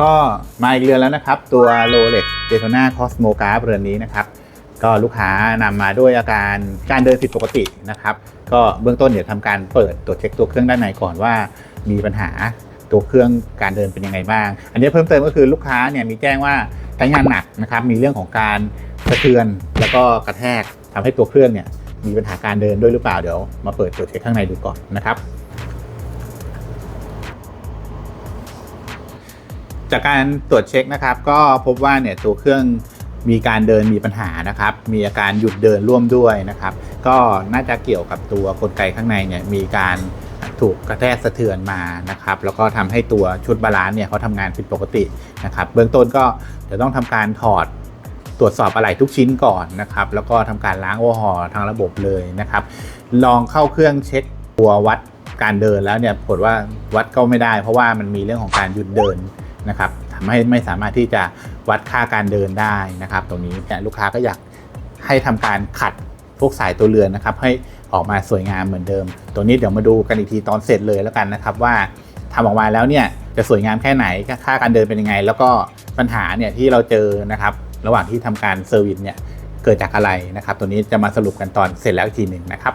ก็มาอีกเรือนแล้วนะครับ ตัว Rolex Daytona Cosmo Graph เรือนนี้นะครับ ก็ลูกค้านำมาด้วยอาการการเดินผิดปกตินะครับ ก็เบื้องต้นเดี๋ยวทำการเปิดตรวจเช็คตัวเครื่องด้านในก่อนว่ามีปัญหาตัวเครื่องการเดินเป็นยังไงบ้าง อันนี้เพิ่มเติมก็คือลูกค้าเนี่ยมีแจ้งว่าใช้งานหนักนะครับ มีเรื่องของการสะเทือนแล้วก็กระแทกทำให้ตัวเครื่องเนี่ยมีปัญหาการเดินด้วยหรือเปล่าเดี๋ยวมาเปิดตรวจเช็คข้างในดูก่อนนะครับ จากการตรวจเช็คนะครับ ก็พบว่าเนี่ยตัวเครื่องมีการเดินมีปัญหานะครับ มีอาการหยุดเดินร่วมด้วยนะครับ ก็น่าจะเกี่ยวกับตัวกลไกข้างในเนี่ยมีการถูกกระแทกสะเทือนมานะครับ แล้วก็ทำให้ตัวชุดบาลานซ์เนี่ยเขาทำงานผิดปกตินะครับ เบื้องต้นก็เดี๋ยวต้องทำการถอดตรวจสอบอะไหล่ทุกชิ้นก่อนนะครับ แล้วก็ทำการล้างโอเวอร์ทางระบบเลยนะครับ ลองเข้าเครื่องเช็คตัววัดการเดินแล้วเนี่ยผลว่าวัดก็ไม่ได้ เพราะว่ามันมีเรื่องของการหยุดเดิน นะครับทำให้ไม่สามารถที่จะวัดค่าการเดินได้นะครับ ตรงนี้เนี่ยลูกค้าก็อยากให้ทำการขัดพวกสายตัวเรือนนะครับ ให้ออกมาสวยงามเหมือนเดิม ตัวนี้เดี๋ยวมาดูกันอีกทีตอนเสร็จเลยแล้วกันนะครับ ว่าทำออกมาแล้วเนี่ยจะสวยงามแค่ไหนค่าการเดินเป็นยังไง แล้วก็ปัญหาเนี่ยที่เราเจอนะครับ ระหว่างที่ทำการเซอร์วิสเนี่ยเกิดจากอะไรนะครับ ตัวนี้จะมาสรุปกันตอนเสร็จแล้วอีกทีหนึ่งนะครับ